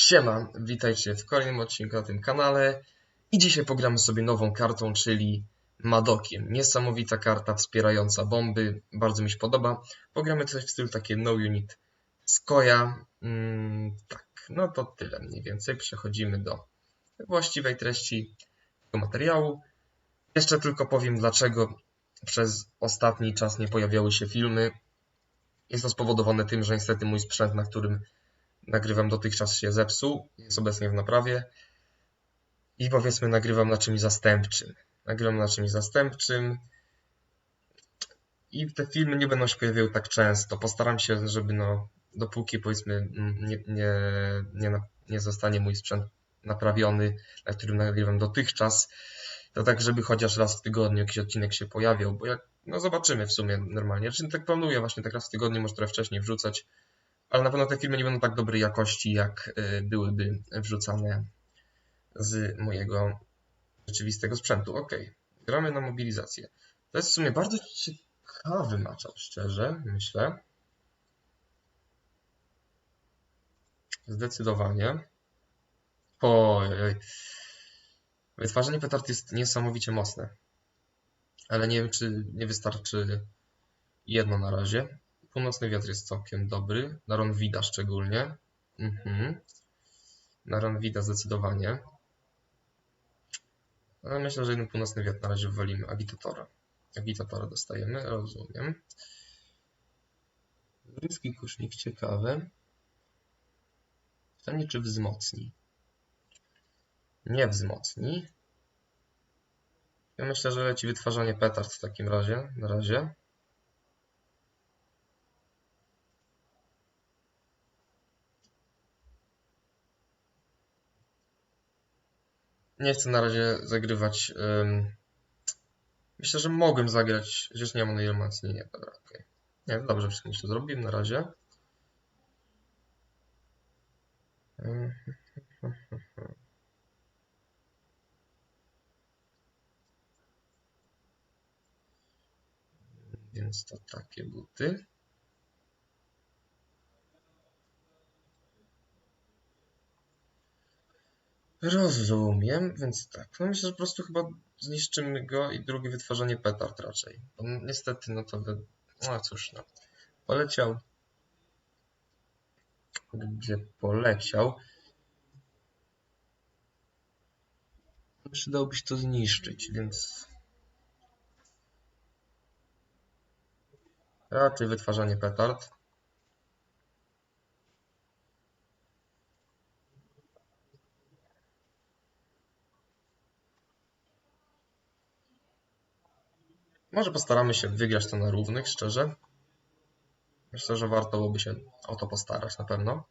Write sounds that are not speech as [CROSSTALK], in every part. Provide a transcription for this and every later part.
Siema, witajcie w kolejnym odcinku na tym kanale i dzisiaj pogramy sobie nową kartą, czyli Madokiem. Niesamowita karta wspierająca bomby, bardzo mi się podoba. Pogramy coś w stylu takie no unit Skoja. Mm, tak, no to tyle mniej więcej. Przechodzimy do właściwej treści tego materiału. Jeszcze tylko powiem dlaczego przez ostatni czas nie pojawiały się filmy. Jest to spowodowane tym, że niestety mój sprzęt, na którym nagrywam dotychczas się zepsuł, jest obecnie w naprawie i powiedzmy nagrywam na czymś zastępczym. Nagrywam na czymś zastępczym i te filmy nie będą się pojawiały tak często. Postaram się, żeby no, dopóki powiedzmy nie, nie, nie, nie zostanie mój sprzęt naprawiony, na którym nagrywam dotychczas, to tak, żeby chociaż raz w tygodniu jakiś odcinek się pojawiał, bo jak, no zobaczymy w sumie normalnie. Znaczy tak planuję właśnie tak raz w tygodniu, może trochę wcześniej wrzucać, ale na pewno te filmy nie będą tak dobrej jakości, jak y, byłyby wrzucane z mojego rzeczywistego sprzętu. Ok, gramy na mobilizację. To jest w sumie bardzo ciekawy matchup, szczerze, myślę. Zdecydowanie. Ojej. Wytwarzanie petard jest niesamowicie mocne. Ale nie wiem, czy nie wystarczy jedno na razie. Północny wiatr jest całkiem dobry. Na Ronwida szczególnie. Mhm. Na Ronwida zdecydowanie. Ale myślę, że jeden północny wiatr na razie wywalimy. Agitatora. Agitatora dostajemy, rozumiem. Ryski kusznik ciekawy. Pytanie, czy wzmocni? Nie wzmocni. Ja myślę, że leci wytwarzanie petard w takim razie. Na razie. Nie chcę na razie zagrywać. Myślę, że mogłem zagrać, chociaż nie mam na ile wzmocnienie. Dobra, okej. Nie, dobrze, wszystko myślę, zrobiłem na razie. [LAUGHS] Więc to takie buty. Rozumiem, więc tak. No myślę, że po prostu chyba zniszczymy go i drugie wytwarzanie petard raczej. Bo niestety, no to wy... No cóż, no. Poleciał. Gdzie poleciał? Przydałoby się to zniszczyć, więc... Raczej wytwarzanie petard. Może postaramy się wygrać to na równych, szczerze. Myślę, że warto byłoby się o to postarać na pewno.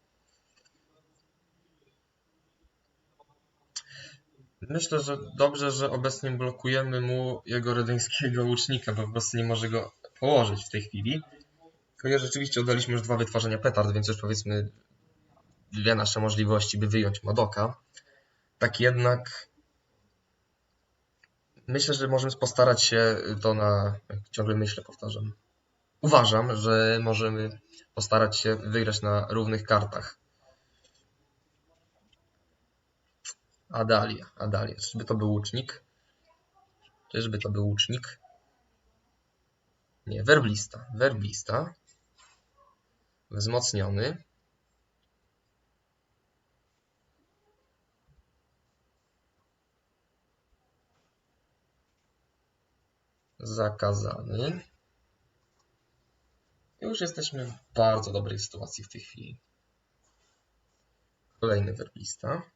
Myślę, że dobrze, że obecnie blokujemy mu jego redyńskiego łucznika, bo po prostu nie może go położyć w tej chwili. Chociaż rzeczywiście oddaliśmy już dwa wytwarzania petard, więc już powiedzmy dwie nasze możliwości, by wyjąć Madoka. Tak jednak myślę, że możemy postarać się to na. Jak ciągle myślę, powtarzam. Uważam, że możemy postarać się wygrać na równych kartach. Adalia, Adalia. Czyżby to był łucznik? Czyżby to był łucznik? Nie, werblista. Werblista. Wzmocniony. Zakazany. Już jesteśmy w bardzo dobrej sytuacji w tej chwili. Kolejny werblista.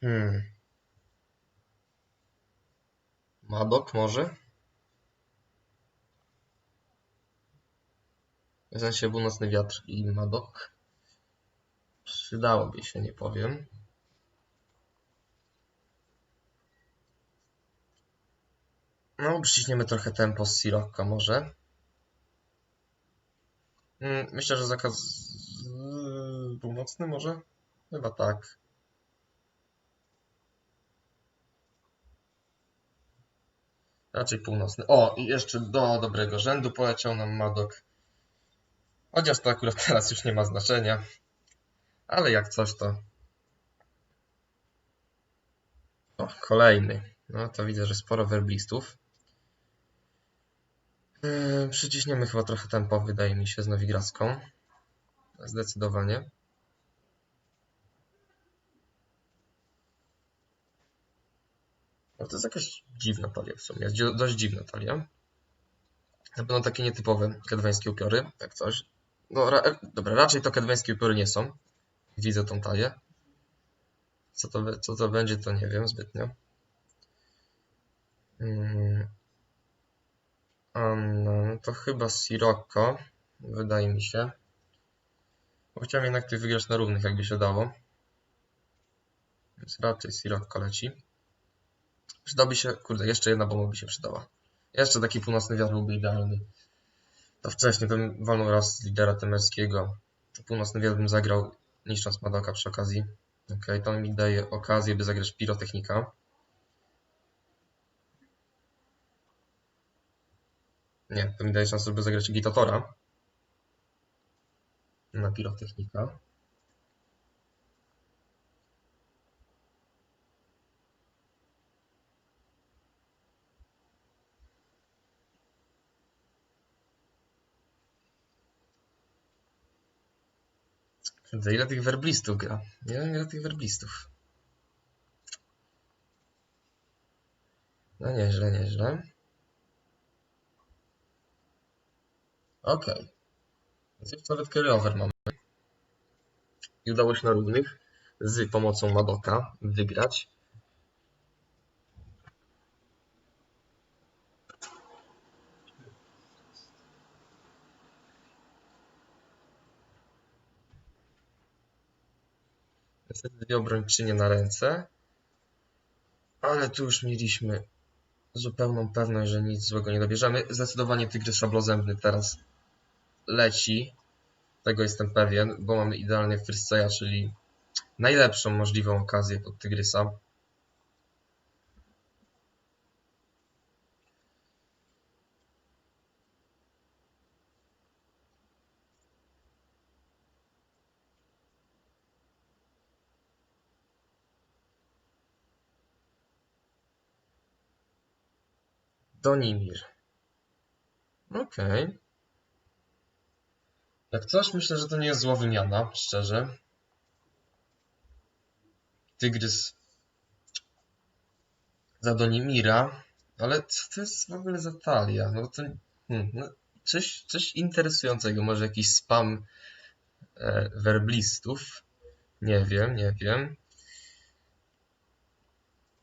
Hmm. Madok może? W sensie północny wiatr i Madok. Przydałoby się, nie powiem. No, przyciśniemy trochę tempo z Sirocco może. Mm, Myślę, że zakaz północny może? Chyba tak. Raczej północny. O, i jeszcze do dobrego rzędu poleciał nam Madok. Chociaż to akurat teraz już nie ma znaczenia. Ale jak coś to... O, kolejny. No to widzę, że sporo werblistów. Yy, przyciśniemy chyba trochę tempo, wydaje mi się, z Nowigradzką. Zdecydowanie. No to jest jakaś dziwna talia w sumie. Jest dość dziwna talia. Na pewno takie nietypowe kedweńskie upiory, jak coś. No, ra dobra, raczej to kedweńskie upiory nie są. Widzę tą talię. Co to, co to będzie, to nie wiem zbytnio. Mm. No, to chyba Sirocco, wydaje mi się. Bo chciałem jednak tych wygrać na równych, jakby się dało. Więc raczej Sirocco leci. Przydałby się, kurde, jeszcze jedna bomba by się przydała. Jeszcze taki północny wiatr byłby idealny. To wcześniej bym walnął raz lidera temerskiego. Północny wiatr bym zagrał, niszcząc Madoka przy okazji. Ok, to mi daje okazję, by zagrać pirotechnika. Nie, to mi daje szansę, by zagrać agitatora. Na pirotechnika. Kurde, ile tych werblistów gra? Nie ile tych werblistów. No nieźle, nieźle. Okej. Więc już nawet carryover mamy. I udało się na równych z pomocą Madoka wygrać. Niestety dwie obrończynie na ręce. Ale tu już mieliśmy zupełną pewność, że nic złego nie dobierzemy. Zdecydowanie tygrys szablozębny teraz leci. Tego jestem pewien, bo mamy idealny Firsteja, czyli najlepszą możliwą okazję pod tygrysa. Donimir. Okej. Jak coś, myślę, że to nie jest zła wymiana, szczerze. Tygrys za Donimira, ale co to jest w ogóle za talia? No to hmm, no, coś, coś interesującego, może jakiś spam e, werblistów. Nie wiem, nie wiem.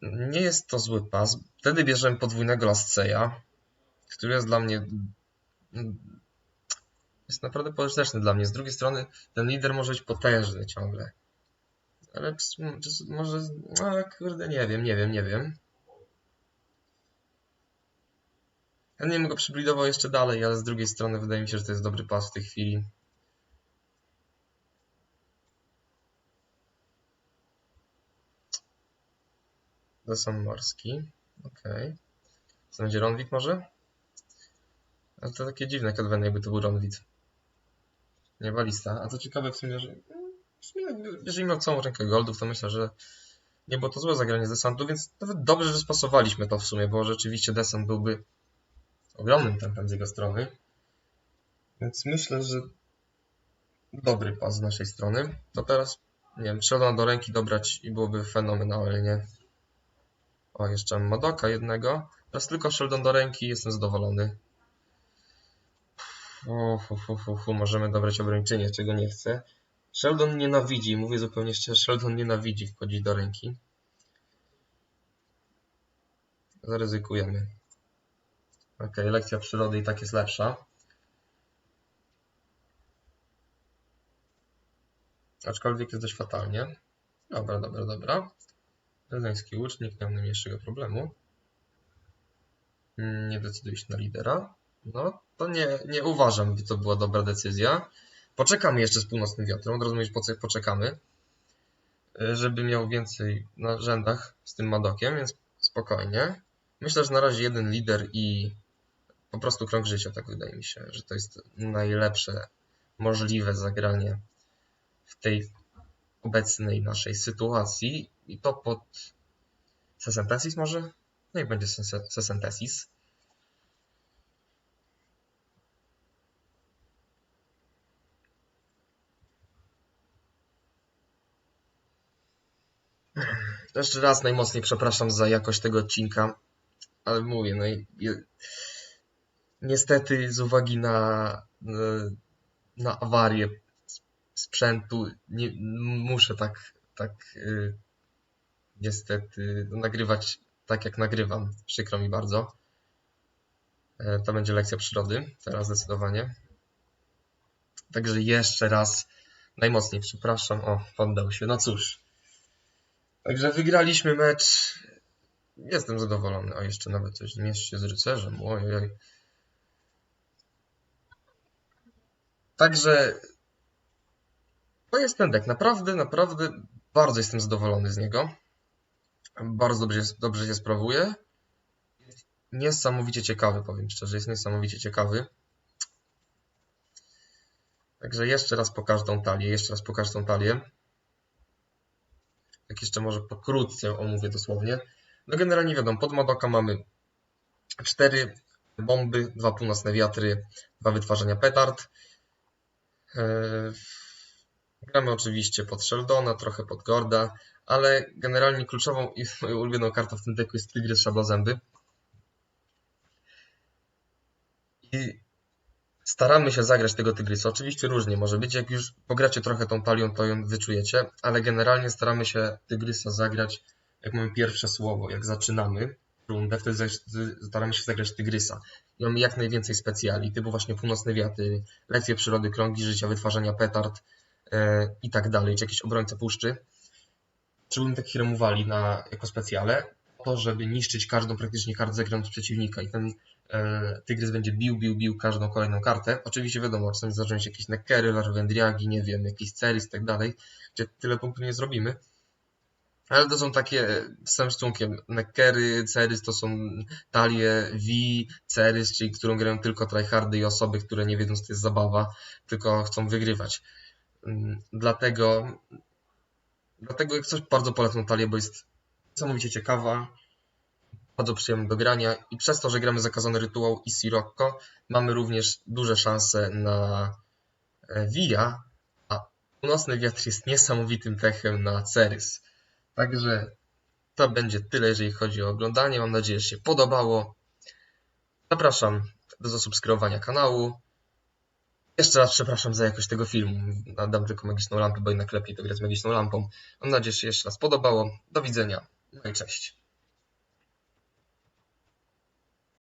Nie jest to zły pas. Wtedy bierzemy podwójnego Lasceya, który jest dla mnie mm, jest naprawdę pożyteczny dla mnie. Z drugiej strony ten lider może być potężny ciągle. Ale może, no kurde, nie wiem, nie wiem, nie wiem. Ja nie bym go przyblidował jeszcze dalej, ale z drugiej strony wydaje mi się, że to jest dobry pas w tej chwili. Desan morski. Okej. Co będzie Ronwit może? Ale to takie dziwne kadwen, jakby to był Ronwit. Nie balista. A to ciekawe w sumie, że w sumie jeżeli miał całą rękę goldów, to myślę, że nie było to złe zagranie z desantu, więc nawet dobrze, że spasowaliśmy to w sumie, bo rzeczywiście desant byłby ogromnym tempem z jego strony. Więc myślę, że dobry pas z naszej strony. To teraz, nie wiem, Sheldona do ręki dobrać i byłoby fenomenalnie. O, jeszcze mam Madoka jednego. Teraz tylko Sheldon do ręki jestem zadowolony. Hu, hu, hu, hu, możemy dobrać obrończynię, czego nie chcę. Sheldon nienawidzi, mówię zupełnie szczerze, Sheldon nienawidzi wchodzić do ręki. Zaryzykujemy. Ok, lekcja przyrody i tak jest lepsza. Aczkolwiek jest dość fatalnie. Dobra, dobra, dobra. Rezański łucznik, nie mam najmniejszego problemu. Mm, Nie decyduje się na lidera. No, to nie, nie uważam, by to była dobra decyzja. Poczekamy jeszcze z północnym wiatrem, mówić po co poczekamy. y, Żeby miał więcej na rzędach z tym Madokiem, więc spokojnie. Myślę, że na razie jeden lider i po prostu krąg życia, tak wydaje mi się, że to jest najlepsze możliwe zagranie w tej obecnej naszej sytuacji i to pod Sesentesis może? No i będzie Sese- Sesentesis. Jeszcze raz najmocniej przepraszam za jakość tego odcinka, ale mówię, no i je- niestety z uwagi na, e, na awarię sprzętu nie, muszę tak, tak e, niestety nagrywać tak jak nagrywam. Przykro mi bardzo. E, To będzie lekcja przyrody, teraz zdecydowanie. Także jeszcze raz najmocniej przepraszam. O, poddał się. No cóż. Także wygraliśmy mecz. Jestem zadowolony. O, jeszcze nawet coś mieście z rycerzem. Ojej. Także to jest ten deck. Naprawdę, naprawdę bardzo jestem zadowolony z niego. Bardzo dobrze, dobrze się sprawuje. Niesamowicie ciekawy, powiem szczerze. Jest niesamowicie ciekawy. Także jeszcze raz pokażę tą talię. Jeszcze raz pokażę tą talię. Tak jeszcze może pokrótce omówię dosłownie. No generalnie wiadomo, pod Madoka mamy cztery bomby, dwa północne wiatry, dwa wytwarzania petard. Eee, Gramy oczywiście pod Sheldona, trochę pod Gorda, ale generalnie kluczową i moją ulubioną kartą w tym deku jest Tygrys Szablozęby. I staramy się zagrać tego Tygrysa. Oczywiście różnie może być, jak już pogracie trochę tą talią, to ją wyczujecie, ale generalnie staramy się Tygrysa zagrać, jak mamy pierwsze słowo, jak zaczynamy rundę, wtedy staramy się zagrać Tygrysa. I mamy jak najwięcej specjali, typu właśnie północne wiaty, lekcje przyrody, krągi życia, wytwarzania petard, e, i tak dalej, czy jakiś obrońca puszczy. Potrzebujemy takich remowali na, jako specjale, po to, żeby niszczyć każdą praktycznie kartę zagraną z przeciwnika i ten tygrys będzie bił, bił, bił każdą kolejną kartę. Oczywiście wiadomo, czasami zdarzają się jakieś neckery, larwendriagi, nie wiem, jakiś ceris i tak dalej, gdzie tyle punktów nie zrobimy. Ale to są takie z całym szacunkiem. Neckery, Cerys to są talie V, Cerys, czyli którą grają tylko tryhardy i osoby, które nie wiedzą, co to jest zabawa, tylko chcą wygrywać. Mm, Dlatego, dlatego jak coś bardzo polecam talię, bo jest niesamowicie ciekawa, bardzo przyjemna do grania i przez to, że gramy zakazany rytuał i Sirocco, mamy również duże szanse na e, Via, a północny wiatr jest niesamowitym techem na Cerys. Także to będzie tyle, jeżeli chodzi o oglądanie. Mam nadzieję, że się podobało. Zapraszam do zasubskrybowania kanału. Jeszcze raz przepraszam za jakość tego filmu. Dam tylko magiczną lampę, bo jednak lepiej to grać z magiczną lampą. Mam nadzieję, że się jeszcze raz podobało. Do widzenia. No i cześć.